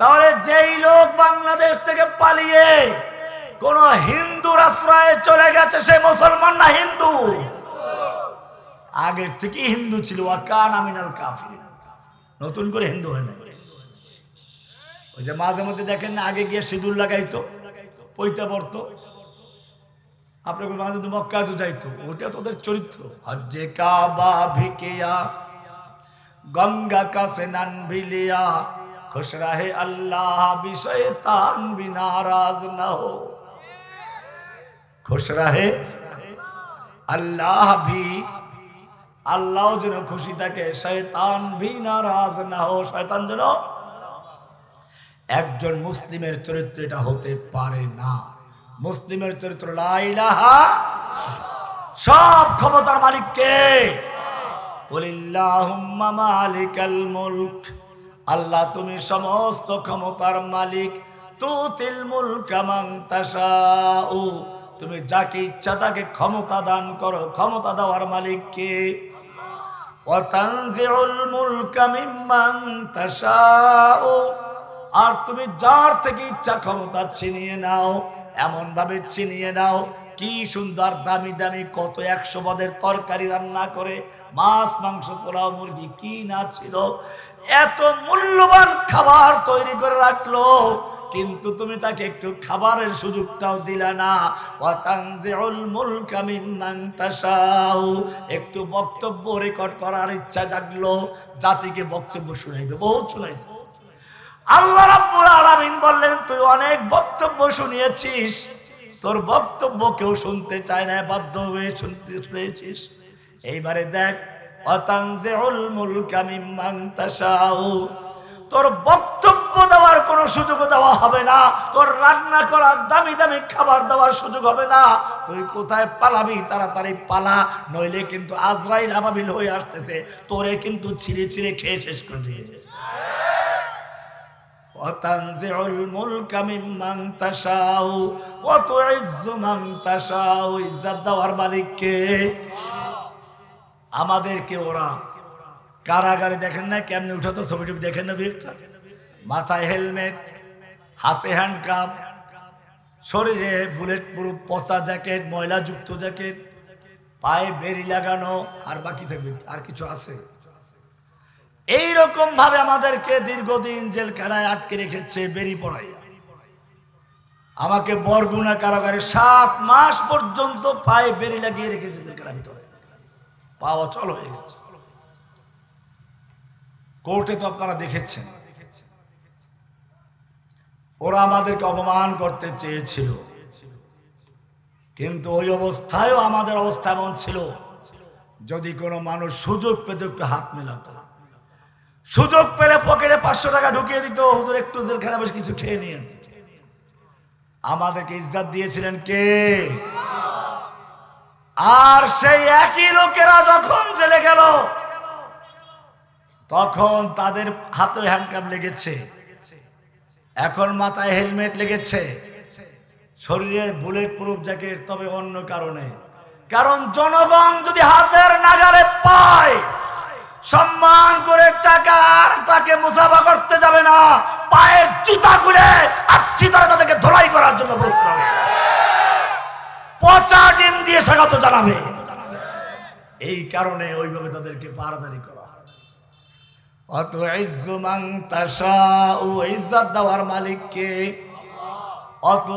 তাহলে যেই লোক বাংলাদেশ থেকে পালিয়ে কোন হিন্দুর আশ্রয়ে চলে গেছে, সে মুসলমান না হিন্দু? আগের থেকে হিন্দু ছিল নতুন করে হিন্দু হয় না ওই যে মাঝে মধ্যে দেখেন না, আগে গিয়ে সিঁদুর লাগাইতো, পৈতা পড়ত আপনার মাঝে মধ্যে মক্কা তো যাইতো। ওটা তোদের চরিত্র। হজ্জে কাবা ভিকেয়া, গঙ্গা কাশে নান ভিলিয়া খুশ রাহে আল্লাহ বিষয়ে তান বিনারাজ না হো খুশ রাহে আল্লাহ ভি আল্লাহ যেন খুশি থাকে শয়তান ভি নারাজ না হো শয়তান যেন একজন মুসলিমের চরিত্র এটা হতে পারে না। মুসলিমের চরিত্র লাইলাহা সব ক্ষমতার মালিককে। বলিল্লাহুম্মা মালিকাল মুলক। আল্লাহ, তুমি সমস্ত ক্ষমতার মালিক। তুতিল মুলকা মান তাশাউ। তুমি যাকে ইচ্ছা তাকে ক্ষমতা দান করো। ক্ষমতা দেওয়ার মালিক কে? ওয়াতানজিউল মুলকা মিম্মান আর তুমি যার থেকে ইচ্ছা ক্ষমতা ছিনিয়ে নাও এমন ভাবে ছিনিয়ে নাও, কি সুন্দর দামি দামি কত একশো পদের তরকারি রান্না করে। মাছ, মাংস, পোলাও, মুরগি কি না ছিল? এত মূল্যবান খাবার তৈরি করে রাখল, কিন্তু তুমি তাকে একটু খাবারের সুযোগটাও দিলা না। একটু বক্তব্য রেকর্ড করার ইচ্ছা জাগলো, জাতিকে বক্তব্য শুনাইবে, বহুত শুনাইছে। আল্লাহ রাব্বুল আলামিন বললেন, তুই অনেক বক্তব্য শুনিয়েছিস, তোর বক্তব্য কেউ শুনতে চায় না, বাধ্য হয়ে শুনতে শুনেছিস। এইবারে দেখ অতানজিউল মুলকা মিম্মান তাশাউ তোর বক্তব্য দেওয়ার কোনো সুযোগ দেওয়া হবে না তোর রান্না করার দামি দামি খাবার দেওয়ার সুযোগ হবে না তুই কোথায় পালাবি তাড়াতাড়ি পালা নইলে কিন্তু আজরাইল আবাবিল হয়ে আসতেছে তোরে কিন্তু ছিঁড়ে ছিঁড়ে খেয়ে শেষ করে দিবে وتنزع الملك ممن تشاء وتعز من تشاء ইজ্জত দেওয়ার মালিককে আমাদেরকে ওরা কারাগারে দেখেন না কেমনে উঠাতো ছবিটি দেখেন না একটা? মাথায় হেলমেট, হাতে হ্যান্ড হ্যান্ডকাপ, শরীরে বুলেট প্রুফ, পচা জ্যাকেট, ময়লাযুক্ত জ্যাকেট, পায়ে বেরি লাগানো, আর বাকি থাকবে, আর কিছু আছে? এইরকম ভাবে আমাদেরকে দীর্ঘদিন জেলখানায় আটকে রেখেছে বেরি পড়াই আমাকে বরগুনা কারাগারে সাত মাস পর্যন্ত পায়ে বেরি লাগিয়ে রেখেছে জেলখানার ভিতরে। পাওয়া চল হয়ে গেছে। কোর্টে তো আপনারা দেখেছেন। ওরা আমাদেরকে অপমান করতে চেয়েছিল। কিন্তু ওই অবস্থায়ও আমাদের অবস্থা এমন ছিল, যদি কোনো মানুষ সুযোগ পেতে একটু হাত মেলাতো। সুযোগ পেলে পকেটে পাঁচশো টাকা ঢুকিয়ে দিত, হুজুর একটু জেলখানা বেশ কিছু খেয়ে নিয়ে আমাদেরকে ইজ্জাত দিয়েছিলেন কে? আর সেই একই লোকেরা যখন জেলে গেল, তখন তাদের হাতে হ্যান্ডকাপ লেগেছে। এখন মাথায় হেলমেট লেগেছে। শরীরে বুলেট প্রুফ জ্যাকেট তবে অন্য কারণে। কারণ জনগণ যদি হাতের নাগালে পায়, সম্মান করে টাকা আর তাকে মুসাফা করতে যাবে না। পায়ের জুতা খুলে আচ্ছি তারা তাদেরকে ধোলাই করার জন্য প্রস্তুত হবে। পচা ডিম দিয়ে স্বাগত জানাবে। এই কারণে ওইভাবে তাদেরকে পাহারাদারি করা অত ও ইজ্জত দেওয়ার অত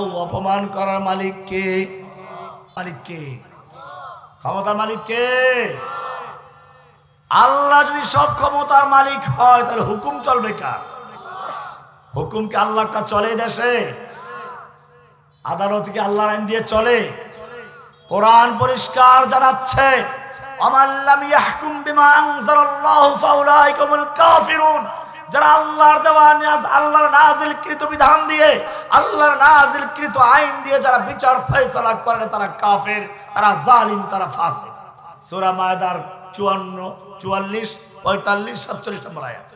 ও অপমান করার ক্ষমতার আল্লাহ যদি সব ক্ষমতার মালিক হয়, তাহলে হুকুম চলবে কার? হুকুম কি আল্লাহটা চলে দেশে? আদালত কি আল্লাহর আইন দিয়ে চলে। কোরআন পরিষ্কার জানাচ্ছে যারা আল্লাহর দেওয়া আল্লাহর কৃত বিধান দিয়ে, আল্লাহর কৃত আইন দিয়ে যারা বিচার করে, তারা কাফের, তারা তারা ফাসিক। সূরা মায়দার 54 44 45 47 নম্বর আয়াত।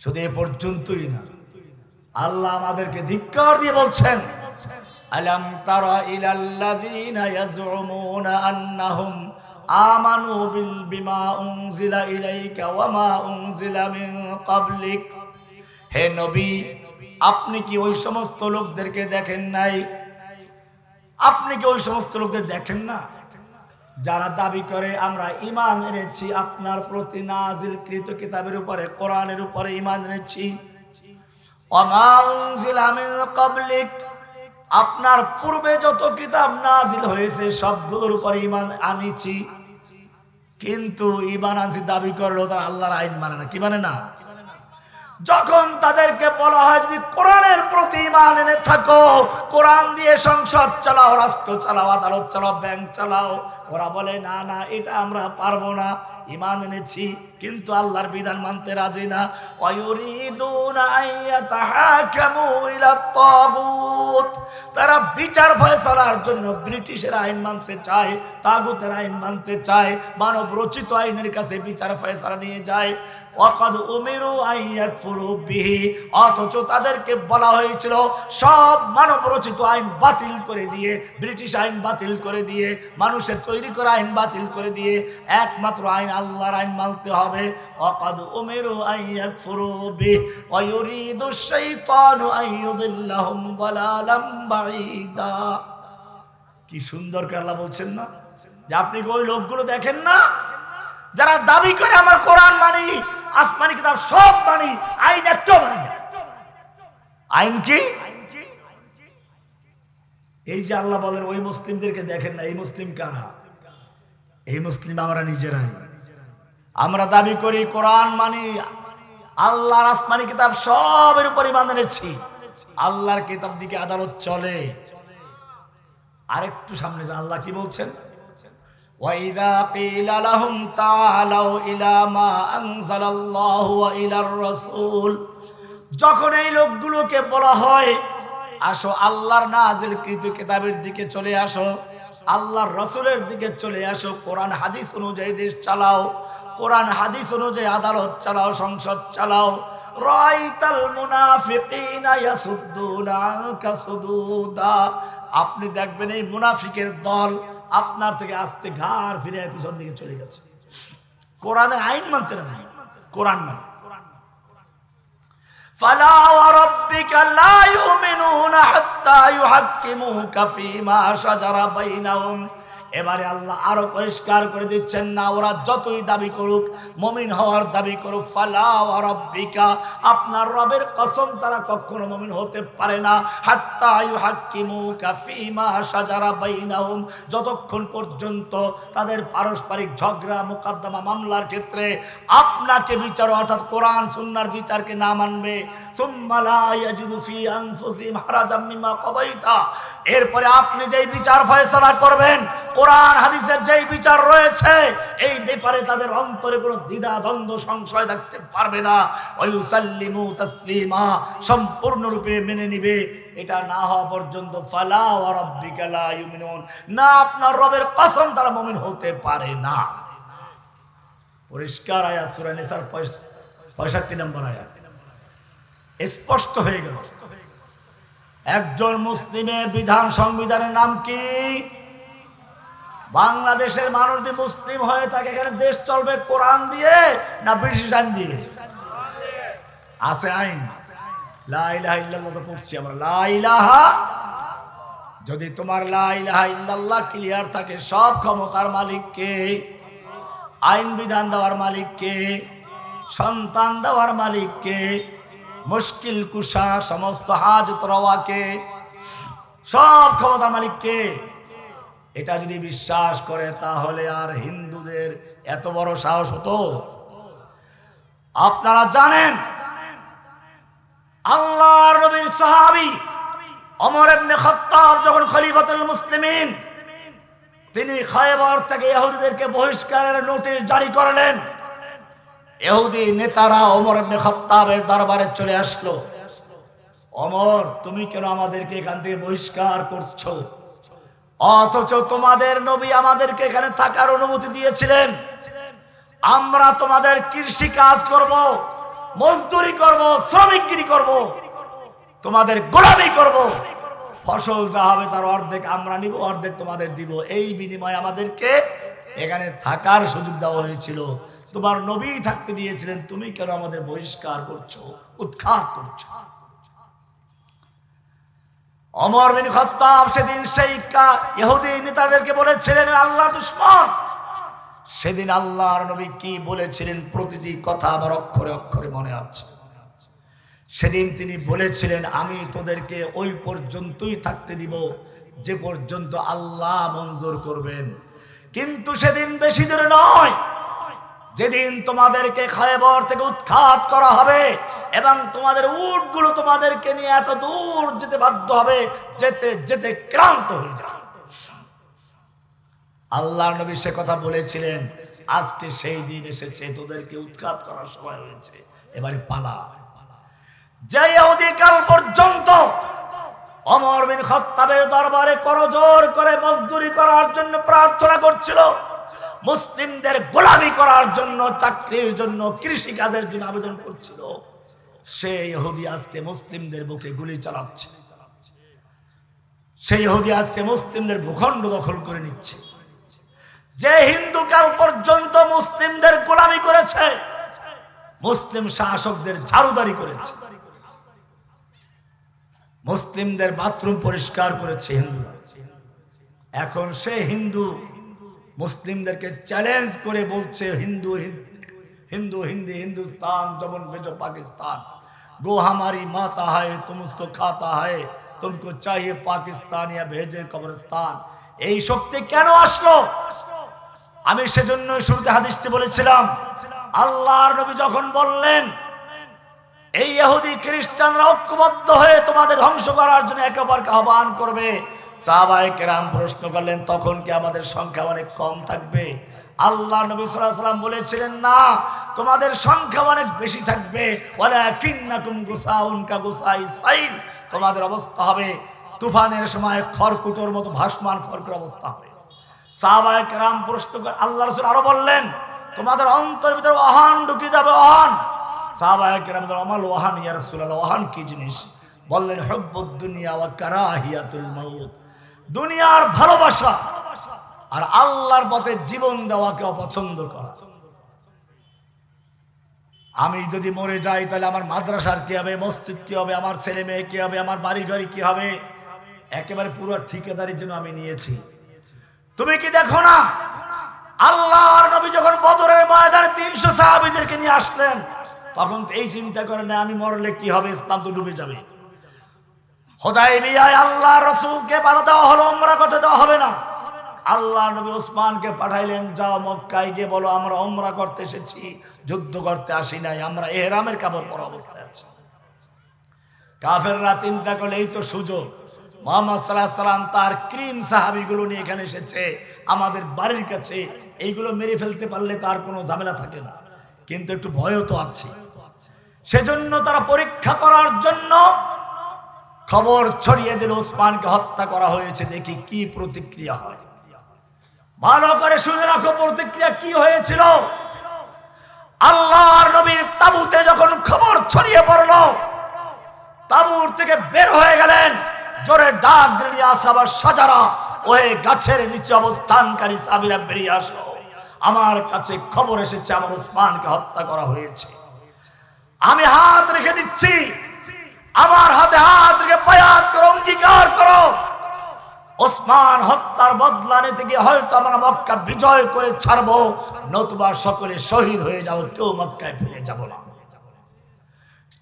শুধু এ পর্যন্তই না, আল্লাহ আমাদেরকে ধিক্কার দিয়ে বলছেন আলাম তারা ইলাল্লাযীনা আন্নাহুম আমানু বিল বিমা উনজিলা ইলাইকা ওয়া মা উনজিলা মিন ক্বাবলিক। হে নবী, আপনি কি ওই সমস্ত লোকদেরকে দেখেন নাই? আপনি কি ওই সমস্ত লোকদের দেখেন না? যারা দাবি করে, আমরা ইমান এনেছি, আপনার প্রতি নাজিল কৃত কিতাবের উপরে, কোরআনের উপরে ইমান এনেছি। ওমা উনজিলা মিন ক্বাবলিক। আপনার পূর্বে যত কিতাব নাজিল হয়েছে, সবগুলোর উপরে ইমান আনিছি। কিন্তু ইমান আনছি দাবি করল তারা আল্লাহর আইন মানে না। কি মানে না? যখন তাদেরকে বলা হয় যদি কোরআনের প্রতি ইমান এনে থাকো, কোরআন দিয়ে সংসদ চালাও, রাষ্ট্র চালাও, আদালত চালাও, ব্যাংক চালাও, ওরা বলে, না না, এটা আমরা পারব না, ইমান এনেছি, কিন্তু আল্লাহর বিধান মানতে রাজি না। তারা বিচার ফয়সালার জন্য ব্রিটিশের আইন মানতে চায়, তাগুতের আইন মানতে চায় মানব রচিত আইনের কাছে বিচার ফয়সালা নিয়ে যায়। ওয়াকাদ উমিরু আইয়াকফুরু বিহি। অথচ তাদেরকে বলা হয়েছিল, সব মানব রচিত আইন বাতিল করে দিয়ে, ব্রিটিশ আইন বাতিল করে দিয়ে, মানুষের তৈরি করা আইন বাতিল করে দিয়ে, একমাত্র আইন আল্লাহর আইন মানতে হবে। ওয়াকাদ উমিরু আইয়াকফুরু বিহি। ওয়া ইউরিদু শাইতানু আইয়ুদিল্লাহুম দালালাম বাঈদা। কি সুন্দর করে বলছেন না? যে আপনি ওই লোকগুলো দেখেন না? যারা দাবি করে আমার কোরআন মানি আসমানি কিতাব, সব মানি আইন মানি না। আইন কি? এই যে আল্লাহ বলেন, ওই মুসলিমদেরকে দেখেন না, এই মুসলিম কারা? এই মুসলিম আমরা নিজেরাই। আমরা দাবি করি, কোরআন মানি, আল্লাহর আসমানি কিতাব সবের উপর ইমান এনেছি। আল্লাহর কিতাব দিকে আদালত চলে। আরেকটু সামনে যান, আল্লাহ কি বলছেন? وَإِذَا قِيلَ لَهُمْ تَعَالَوْا إِلَى مَا أَنزَلَ اللَّهُ وَإِلَى الرَّسُولِ যখন এই লোকগুলোকে বলা হয় আসো আল্লাহর নাজিল কৃত কিতাবের দিকে চলে আসো আল্লাহর রসুলের দিকে চলে আসো কোরআন হাদিস অনুযায়ী দেশ চালাও কোরআন হাদিস অনুযায়ী আদালত চালাও সংসদ চালাও রাইতাল মুনাফিকিনা ইয়াসুদ্দুনা আনকা সুদুদা আপনি দেখবেন এই মুনাফিকের দল আপনার থেকে আস্তে ঘাড় ফিরে পিছন দিকে চলে গেছে কোরআনের আইন মানতে রাজি কোরআন মানে فلا وربك لا يؤمنون حتى يحكموك فيما شجر بينهم এবারে আল্লাহ আরও পরিষ্কার করে দিচ্ছেন না, ওরা যতই দাবি করুক, মমিন হওয়ার দাবি করুক, ফালা রব্বিকা, আপনার রবের কসম তারা কখনো মমিন হতে পারে না। হাত্তা ইউহাক্কিমুকা ফীমা শাজারা বাইনাহুম, যতক্ষণ পর্যন্ত তাদের পারস্পরিক ঝগড়া, মোকদ্দমা, মামলার ক্ষেত্রে আপনাকে বিচার, অর্থাৎ কোরআন সুন্নাহর বিচারকে না মানবে এরপরে আপনি যেই বিচার ফয়সালা করবেন কোরআন, হাদিসের যেই বিচার রয়েছে, এই ব্যাপারে তাদের অন্তরে কোনো দ্বিধা, দ্বন্দ্ব, সংশয় থাকতে পারবে না। ওয়ুসাল্লিমু তাসলিমা, সম্পূর্ণরূপে মেনে নিবে। এটা না হওয়া পর্যন্ত ফালা ওয়া রাব্বিকা লা ইউমিনুন। না আপনার রবের কসম তারা মুমিন হতে পারে না। পরিষ্কার আয়াত, সূরা নিসার 65 নম্বর আয়াত। স্পষ্ট হয়ে গেল। একজন মুসলিমের বিধান সংবিধানের নাম কি? বাংলাদেশের মানুষ যদি মুসলিম হয়ে থাকে এখানে দেশ চলবে কোরআন দিয়ে না ব্রিটিশ আইন দিয়ে? আছে আইন। লাইলাহা ইল্লাল্লাহ তো পড়ছি আমরা। লাইলাহা যদি তোমার লাইলাহা ইল্লাল্লাহ ক্লিয়ার থাকে, সব ক্ষমতার মালিককে আইন বিধান দেওয়ার মালিককে সন্তান দেওয়ার মালিককে মুশকিল কুশা, সমস্ত হাজত রওয়াকে সব ক্ষমতার মালিককে এটা যদি বিশ্বাস করে, তাহলে আর হিন্দুদের এত বড় সাহস হতো? আপনারা জানেন, আল্লাহর নবীর সাহাবী ওমর ইবনে খাত্তাব যখন খলিফাতুল মুসলিমিন, তিনি খয়বর থেকে ইহুদিদেরকে বহিষ্কারের নোটিশ জারি করলেন। ইহুদি নেতারা ওমর ইবনে খাত্তাবের দরবারে চলে আসলো। ওমর, তুমি কেন আমাদেরকে এখান থেকে বহিষ্কার করছ? অথচ তোমাদের নবী আমাদেরকে এখানে থাকার অনুমতি দিয়েছিলেন। আমরা তোমাদের কৃষি কাজ করব, মজদুরি করব শ্রমিকগিরি করব, তোমাদের গোলামি করব। ফসল যা হবে তার অর্ধেক আমরা নিব, অর্ধেক তোমাদের দিব। এই বিনিময়ে আমাদেরকে এখানে থাকার সুযোগ দেওয়া হয়েছিল। তোমার নবী থাকতে দিয়েছিলেন, তুমি কেন আমাদের বহিষ্কার করছ, উৎখাত করছ? অমর বিন খত্তাব সেদিন সেই ইহুদি নেতাদেরকে বলেছিলেন আল্লাহ দুশ্মন। সেদিন আল্লাহর নবী কি বলেছিলেন প্রতিটি কথা আমার অক্ষরে অক্ষরে মনে আছে। সেদিন তিনি বলেছিলেন, আমি তোদেরকে ওই পর্যন্তই থাকতে দিব, যে পর্যন্ত আল্লাহ মঞ্জুর করবেন। কিন্তু সেদিন বেশি দূরে নয়। যেদিন তোমাদেরকে খয়বর থেকে উৎখাত করা হবে এবং তোমাদের উটগুলো তোমাদেরকে নিয়ে এত দূর যেতে বাধ্য হবে, যেতে যেতে ক্লান্ত হয়ে যাবে। আল্লাহ নবী সে কথা বলেছিলেন, আজকে সেই দিন এসেছে, তোদেরকে উৎখাত করার সময় হয়েছে, এবারে পালা। যে অধিকার পর্যন্ত অমর বিন খত্তাবের দরবারে করজোর করে মজদুরি করার জন্য প্রার্থনা করছিল মুসলিমদের গোলামি করার জন্য, চাকরির জন্য কৃষি কাজের জন্য আবেদন করছিল। সেই ইহুদি আজকে মুসলিমদের বুকে গুলি চালাচ্ছে। সেই ইহুদি আজকে মুসলিমদের ভূখণ্ড দখল করে নিচ্ছে। যে হিন্দু কাল পর্যন্ত মুসলিমদের গোলামি করেছে, মুসলিম শাসকদের ঝাড়ুদারি করেছে। মুসলিমদের বাথরুম পরিষ্কার করেছে হিন্দু এখন সে হিন্দু মুসলিমদেরকে চ্যালেঞ্জ করে বলছে, হিন্দু হিন্দু, হিন্দি, হিন্দুস্তান, যেমন বেজো পাকিস্তান। গো হামারি মাতা হায় তুম খাতা হায়, তুমকো চাইয়ে পাকিস্তান ইয়া ভেজে কবরস্তান এই শক্তি কেন আসলো? আমি সেজন্য শুরুতে হাদিসটি বলেছিলাম, আল্লাহর নবী যখন বললেন, এই ইহুদি খ্রিস্টানরা ঐক্যবদ্ধ হয়ে তোমাদের ধ্বংস করার জন্য একে অপরকে আহ্বান করবে সাহাবাই কেরাম প্রশ্ন করলেন, তখন কি আমাদের সংখ্যা অনেক কম থাকবে? আল্লাহ নবী সাল্লাম বলেছিলেন, না, তোমাদের সংখ্যা অনেক বেশি থাকবে। তোমাদের অবস্থা হবে তুফানের সময় খড়কুটোর মতো, ভাসমান খড়কুর অবস্থা হবে। সাহাবায়ে কেরাম প্রশ্ন আল্লাহ রসুল আরও বললেন, তোমাদের অন্তর ভিতরে অহান ঢুকিয়ে যাবে অহান সাহাবায়ে কেরাম আমাল ওয়াহান ইয়া রাসূলুল্লাহ, ওয়াহান কি জিনিস? বললেন, হব্বুদ দুনিয়া ওয়া কারাহিয়াতুল মাউত। দুনিয়ার ভালোবাসা আর আল্লাহর পথে জীবন দেওয়াকে অপছন্দ করা। আমি যদি মরে যাই, তাহলে আমার মাদ্রাসার কি হবে, মসজিদ কি হবে, আমার ছেলে মেয়ে কি হবে, আমার বাড়ি গাড়ি কি হবে? একেবারে পুরো ঠিকাদারির জন্য আমি নিয়েছি। তুমি কি দেখো না আল্লাহর নবী যখন বদরের ময়দানে তিনশো সাহাবিদেরকে নিয়ে আসলেন, তখন এই চিন্তা করে না আমি মরলে কি হবে, ইসলাম তো ডুবে যাবে। হোদাই বিয়ায় আল্লাহ রসুলকে বাধা দেওয়া হলো ওমরা করতে দেওয়া হবে না। আল্লাহ নবী ওসমানকে পাঠাইলেন, যাও মক্কায় গিয়ে বলো, আমরা ওমরা করতে এসেছি, যুদ্ধ করতে আসি নাই, আমরা এহরামের কাপড় পরা অবস্থায় আছি। কাফেররা চিন্তা করলে, এই তো সুযোগ। মোহাম্মদ সাল্লাহ সাল্লাম তার ক্রিম সাহাবিগুলো নিয়ে এখানে এসেছে, আমাদের বাড়ির কাছে, এইগুলো মেরে ফেলতে পারলে তার কোনো ঝামেলা থাকে না। কিন্তু একটু ভয়ও তো আছে। সেজন্য তারা পরীক্ষা করার জন্য খবর ছড়িয়ে দিল ওসমানকে হত্যা করা হয়েছে, দেখি কি প্রতিক্রিয়া হয়। ভালো করে শুনে রাখো প্রতিক্রিয়া কি হয়েছিল। আল্লাহর নবীর তাবুতে যখন খবর ছড়িয়ে পড়ল, তাবুর থেকে বের হয়ে গেলেন, জোরে ডাক দিয়ে আসাবার সাজারা, ওই গাছের নিচে অবস্থানকারী সাবিরা বেরিয়ে আসো আমার কাছে খবর এসেছে, আমার ওসমানকে হত্যা করা হয়েছে। আমি হাত রেখে দিচ্ছি আমার হাতে হাত রেখে বায়াত করো, অঙ্গীকার করো। ওসমান হত্যার বদলা নিতে গিয়ে হয়তো আমরা মক্কা বিজয় করে ছাড়বো। নতুবা সকলে শহীদ হয়ে যাব কেউ মক্কায় ফিরে যাব না।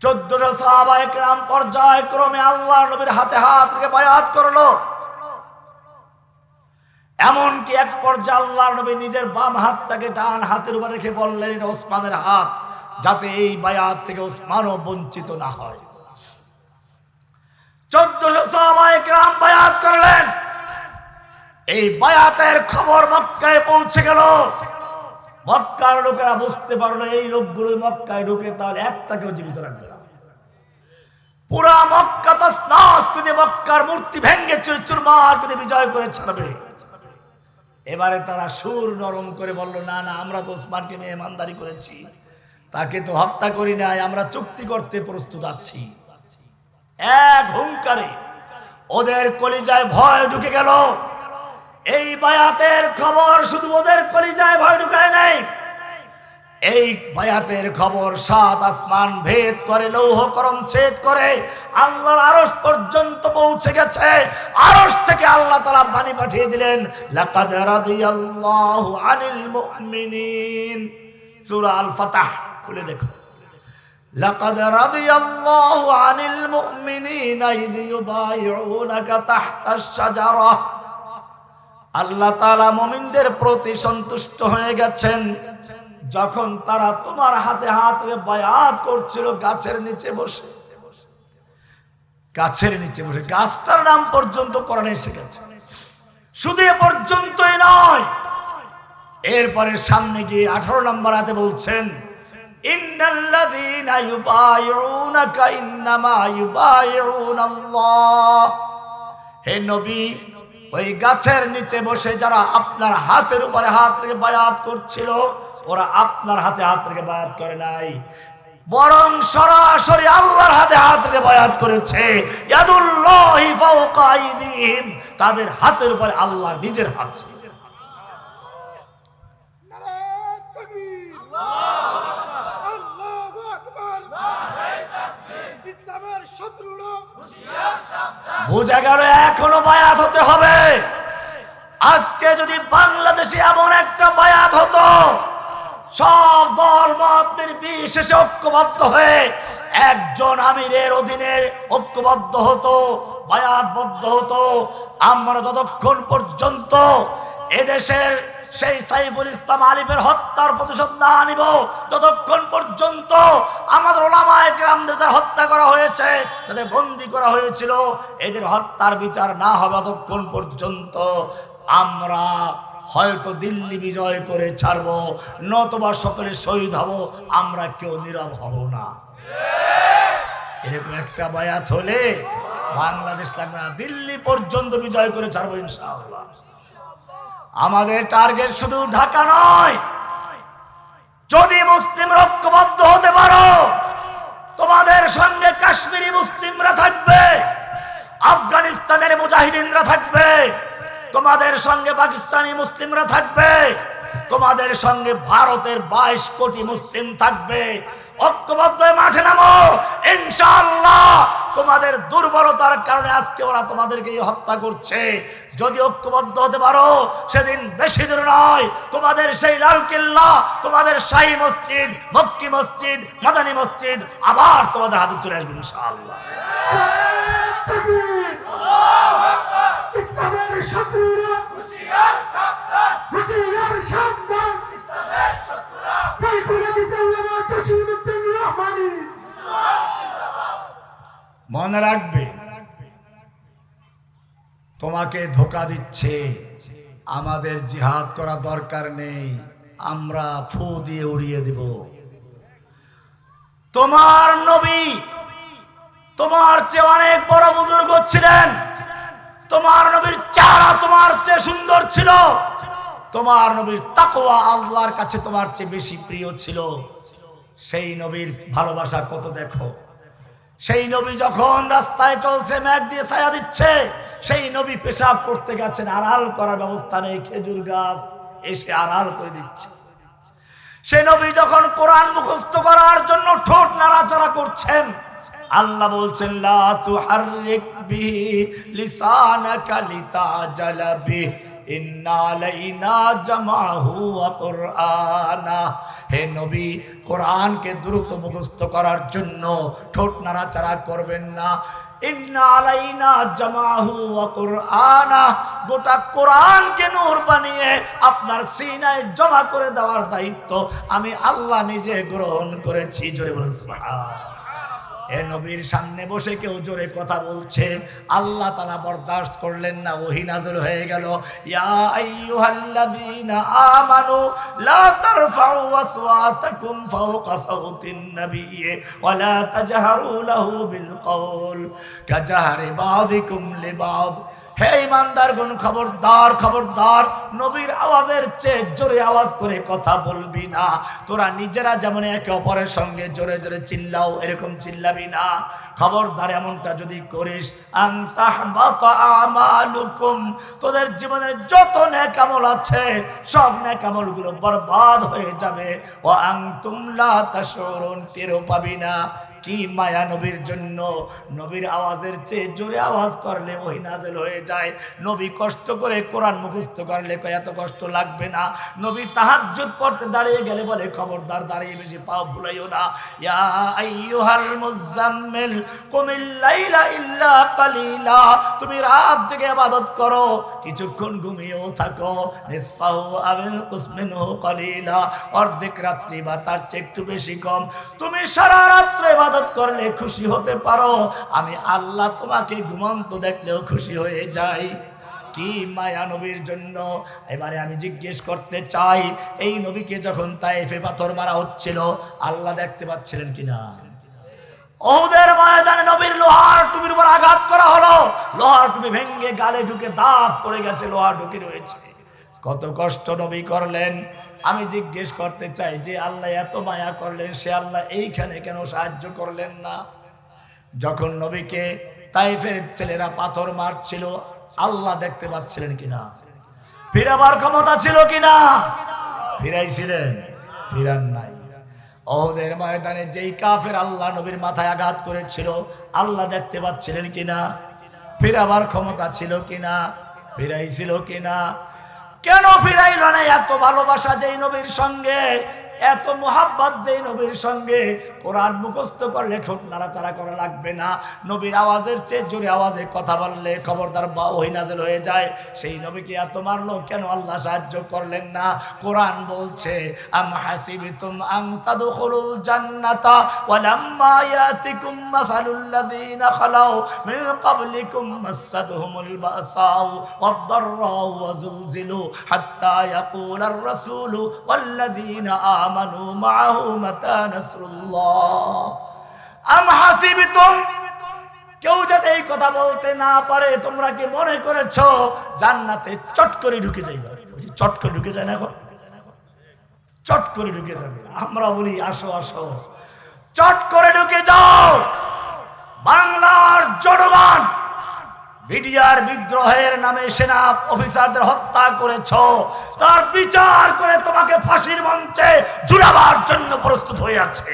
চোদ্দটা সাহাবায়ে কেরাম পর্যায়ক্রমে আল্লাহ নবীর হাতে হাত রেখে বায়াত করল। এমনকি এক পর্যায়ে আল্লাহ নবী নিজের বাম হাতটাকে ডান হাতের উপর রেখে বললেন ওসমানের হাত, যাতে এই বায়াত থেকে ওসমানও বঞ্চিত না হয়। চোদ্দশো সাহাবায়ে কেরাম বায়াত করলেন। খবর মক্কায় পৌঁছে গেল। মক্কার লোকেরা বুঝতে পারল এই লোকগুলো মক্কায় ঢুকে তাহলে একটাকেও জীবিত রাখবে না। পুরা মক্কা তো স্নাস করে মক্কার মূর্তি ভেঙ্গে বিজয় করে ছাড়বে। এবারে তারা সুর নরম করে বলল, না না, আমরা তো ওসমানকে মেহমানদারি করেছি। তাকে তো হত্যা করি নাই, আমরা চুক্তি করতে প্রস্তুত আছি। এক হুঙ্কারে ওদের কলিজায় ভয় ঢুকে গেল। এই বায়াতের খবর শুধু ওদের কলিজায় ভয় ঢুকায় নাই। এই বায়াতের খবর সাত আসমান ভেদ করে, লৌহ করম ছেদ করে আল্লাহর আরশ পর্যন্ত পৌঁছে গেছে। আরশ থেকে আল্লাহ তালা বাণী পাঠিয়ে দিলেন, লাকাদ রাদিয়াল্লাহু আনিল মুমিনিন। সূরা আল ফাতাহ খুলে দেখো। لقد رضي الله عن المؤمنين إذ يبايعونك تحت الشجرة আল্লাহ তালা মমিনদের প্রতি সন্তুষ্ট হয়ে গেছেন যখন তারা তোমার হাতে হাত রে বায়াত করছিল গাছের নিচে বসে গাছের নিচে বসে গাছটার নাম পর্যন্ত কোরআনে এসে গেছে শুধু এ পর্যন্তই নয় এরপরে সামনে গিয়ে আঠারো নম্বর হাতে বলছেন ইন্নাল্লাযীনা ইউবাইউনাকা ইন্নামা ইউবাইউনাল্লাহ। হে নবী, ওই গাছের নিচে বসে যারা আপনার হাতের উপরে হাত রেখে বায়াত করছিল, ওরা আপনার হাতে হাত রেখে বায়াত করে নাই। বরং সরাসরি আল্লাহর হাতে হাত রেখে বায়াত করেছে। তাদের হাতের উপরে আল্লাহ নিজের হাত ছিল। বোঝা গেল এখনও বায়াত হতে হবে। আজকে যদি বাংলাদেশে এমন একটা বায়াত হতো, সব দল মতের বিশেষে ঐক্যবদ্ধ হয়ে একজন আমিরের অধীনে ঐক্যবদ্ধ হতো, বায়াতবদ্ধ হতো। আমরা যতক্ষণ পর্যন্ত এদেশের সেই সাইফুল ইসলাম আলিমের হত্যার প্রতিশোধ না আনিব যতক্ষণ পর্যন্ত আমাদের ওলামায় গ্রামদের যারা হত্যা করা হয়েছে তাদের বন্দি করা হয়েছিল, এদের হত্যার বিচার না হবে ততক্ষণ পর্যন্ত আমরা হয়তো দিল্লি বিজয় করে ছাড়বো, নতবা সকলে শহীদ হব, আমরা কেউ নীরব হব না। এরকম একটা বায়াত হলে বাংলাদেশ লাগবে না দিল্লি পর্যন্ত বিজয় করে ছাড়বো ইনশাআল্লাহ। আমাদের টার্গেট শুধু ঢাকা নয়। যদি মুসলিম ঐক্যবদ্ধ হতে পারো, তোমাদের সঙ্গে কাশ্মীরি মুসলিমরা থাকবে, আফগানিস্তানের মুজাহিদিনরা থাকবে, তোমাদের সঙ্গে পাকিস্তানি মুসলিমরা থাকবে, তোমাদের সঙ্গে ভারতের বাইশ কোটি মুসলিম থাকবে। ঐক্যবদ্ধ মাঠে নামো। ইনশাআল্লাহ তোমাদের দুর্বলতার কারণে আজকে ওরা তোমাদেরকে হত্যা করছে। যদি ঐক্যবদ্ধ হতে পারো, সেদিন বেশি দূর নয়। তোমাদের সেই লালকেল্লা তোমাদের শাহী মসজিদ, মক্কি মসজিদ, মাদানী মসজিদ আবার তোমাদের হাতে চলে আসবে ইনশাআল্লাহ। মনে রাখবে, তোমাকে ধোকা দিচ্ছে, আমাদের জিহাদ করা দরকার নেই, আমরা ফু দিয়ে উড়িয়ে দিব। তোমার নবী, তোমার চেয়ে অনেক বড় বুজুর্গ ছিলেন, তোমার নবীর চারা তোমার চেয়ে সুন্দর ছিল, তোমার নবীর তাকওয়া আল্লাহর কাছে তোমার চেয়ে বেশি প্রিয় ছিল। সেই নবীর ভালোবাসা কত দেখো? সেই নবী যখন রাস্তায় চলছে ম্যাগ দিয়ে ছায়া দিচ্ছে, সেই নবী পেশাব করতে গেছেন, আড়াল করার ব্যবস্থা নেই, খেজুর গাছ এসে আড়াল করে দিচ্ছে। সে নবী যখন কোরআন মুখস্থ করার জন্য ঠোঁট নাড়াচাড়া করছেন, আল্লাহ বলছেন, লা তুহাররিক বিহি লিসানাকা লিতাজালা হে নবী, কোরআনকে দ্রুত মুখস্থ করার জন্য ঠোঁট নাড়াচাড়া করবেন না। গোটা কোরআনকে আপনার সিনায় জমা করে দেওয়ার দায়িত্ব আমি আল্লাহ নিজে গ্রহণ করেছি। জোরে বলুন এ সামনে বসে কেউ জোরে কথা বলছে। আল্লাহ তারা বরদাস্ত করলেন না, ওহি নাজর হয়ে গেল। ইয়া আমানু লা তারফাউ আসওয়াতাকুম ফাওকা সাউতিন নাবিয়্যি ওয়া লা তাজহারু লাহু বিল কওল। কাজাহরি বাযিকুম লিবাযি হে ইমানদার গুন খবরদার খবরদার, নবীর আওয়াজের চেয়ে জোরে আওয়াজ করে কথা বলবি না। তোরা নিজেরা যেমন একে অপরের সঙ্গে জোরে জোরে চিল্লাও, এরকম চিল্লাবি না। খবরদার এমনটা যদি করিস তোদের জীবনের যত নেকামল আছে, সব নেকামলগুলো বরবাদ হয়ে যাবে। ও আনতুম লা তাশউরুন টেরও পাবি না। কি মায়া নবীর জন্য? নবীর আওয়াজের চেয়ে জোরে আওয়াজ করলে ওই নাজেল হয়ে যায়। নবী কষ্ট করে কোরআন মুখস্থ করলে এত কষ্ট লাগবে না। নবী তাহাজ্জুদ পড়তে দাঁড়িয়ে গেলে বলে, খবরদার, দাঁড়িয়ে বেশি পাও ভুলাইও না। তুমি রাত জেগে ইবাদত করো, কিছুক্ষণ ঘুমিয়েও থাকো অর্ধেক রাত্রি বা তার চেয়ে একটু বেশি কম। তুমি সারা রাত্রে ইবাদত করলে খুশি হতে পারো। আমি আল্লাহ তোমাকে ঘুমন্ত দেখলেও খুশি হয়ে যাই। কি মায়া নবীর জন্য। এবারে আমি জিজ্ঞেস করতে চাই, এই নবীকে যখন তাইফে পাথর মারা হচ্ছিল, আল্লাহ দেখতে পাচ্ছিলেন কিনা? ওদের ময়দানে নবীর লোহার টুপির উপর আঘাত করা হলো। লোহার টুপি ভেঙ্গে গালে ঢুকে দাঁত পড়ে গেছে লোহার ঢুকে রয়েছে। কত কষ্ট নবী করলেন। আমি জিজ্ঞেস করতে চাই যে আল্লাহ এত মায়া করলেন, সে আল্লাহ এইখানে কেন সাহায্য করলেন না? যখন নবীকে তাইফের ছেলেরা পাথর মারছিল, আল্লাহ দেখতে পাচ্ছিলেন কিনা? ফিরাবার ক্ষমতা ছিল কিনা? ফিরাইছিলেন, ফিরান নাই। ওদের ময়দানে যেই কাফের আল্লাহ নবীর মাথায় আঘাত করেছিল, আল্লাহ দেখতে পাচ্ছিলেন কিনা? ফিরাবার ক্ষমতা ছিল কিনা? ফিরাইছিল কিনা? কেন ফিরাইল না? এত ভালোবাসা যে নবীর সঙ্গে? এত মোহাব্বত যে নবীর সঙ্গে কোরআন মুখস্থ করলে ঠোঁট নাড়াচাড়া করা লাগবে না। নবীর আওয়াজের চেয়ে জোরে আওয়াজে কথা বললে খবরদার বা নাজেল হয়ে যায়। সেই নবীকে এত মারলো, কেন আল্লাহ সাহায্য করলেন না? কোরআন বলছে, আম আমানু মাআহু মাতা নাসরুল্লাহ। আম হাসিবিতুম। কেউ যাতে এই কথা বলতে না পারে, তোমরা কি মনে করেছ, জান্নাতে চট করে ঢুকে যাইবা? ওই চট করে ঢুকে যায় না এখন? চট করে ঢুকে যাবে। আমরা বলি, আসো আসো। চট করে ঢুকে যাও। বাংলার জনগণ বিডিআর বিদ্রোহের নামে সেনা অফিসারদের হত্যা করেছ। তার বিচার করে তোমাকে ফাঁসির মঞ্চে ঝুলাবার জন্য প্রস্তুত হয়ে আছে।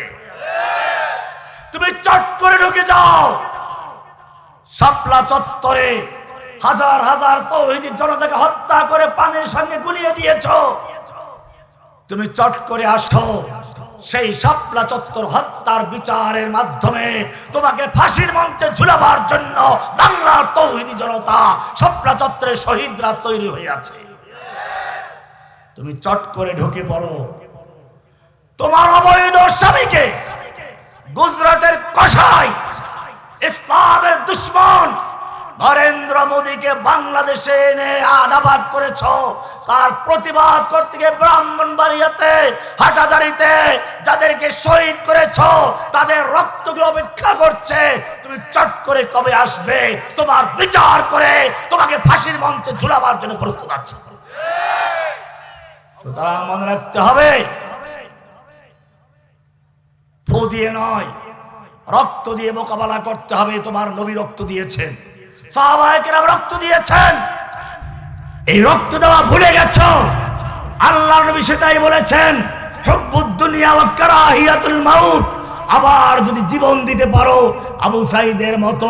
তুমি চট করে ঢুকে যাও। শাপলা চত্বরে হাজার হাজার তৌহিদি জনতাকে হত্যা করে পানির সঙ্গে গুলিয়ে দিয়েছ। তুমি চট করে আসো। সেই শাপলা চত্বর হত্যার বিচারের মাধ্যমে তোমাকে ফাঁসির মঞ্চে ঝুলাবার জন্য বাংলার তৌহিদি জনতা শাপলা চত্বরের শহীদরা তৈরি হয়ে আছে তুমি চট করে ঢুকে পড়ো। তোমার অবৈধ স্বামীকে গুজরাটের কষাই ইসলামের দুশ্মন নরেন্দ্র মোদীকে বাংলাদেশে এনে আদাবাদ করেছ, তার প্রতিবাদ করতে গিয়ে ব্রাহ্মণবাড়িয়াতে হাটাজারিতে যাদেরকে শহীদ করেছ, তাদের রক্তকে অপেক্ষা করছে। তুমি চট করে কবে আসবে? তোমার বিচার করে তোমাকে ফাঁসির মঞ্চে ঝুলাবার জন্য প্রস্তুত আছে। সুতরাং মনে রাখতে হবে, ফু দিয়ে নয়, রক্ত দিয়ে মোকাবেলা করতে হবে, তোমার নবী রক্ত দিয়েছেন। সাহাবাহিকেরা রক্ত দিয়েছেন এই রক্ত দেওয়া ভুলে গেছ আল্লাহ নবী সেটাই বলেছেন হুব্বুদ দুনিয়া ওয়া কারাহিয়াতুল মাউত আবার যদি জীবন দিতে পারো আবু সাইদের মতো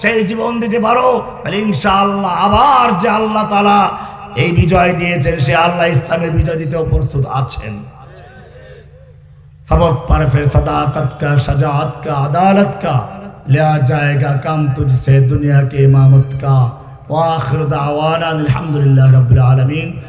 সেই জীবন দিতে পারো তাহলে ইনশাআল্লাহ আবার যে আল্লাহ তাআলা এই বিজয় দিয়েছেন সে আল্লাহ ইসলামের বিজয় দিতেও প্রস্তুত আছেন सबक पर फिर सदाकत का शजात का अदालत का लिया जाएगा काम तुझसे दुनिया के इमामत का वाखिर दावाना अल्हम्दुलिल्लाह रब्बिल आलमीन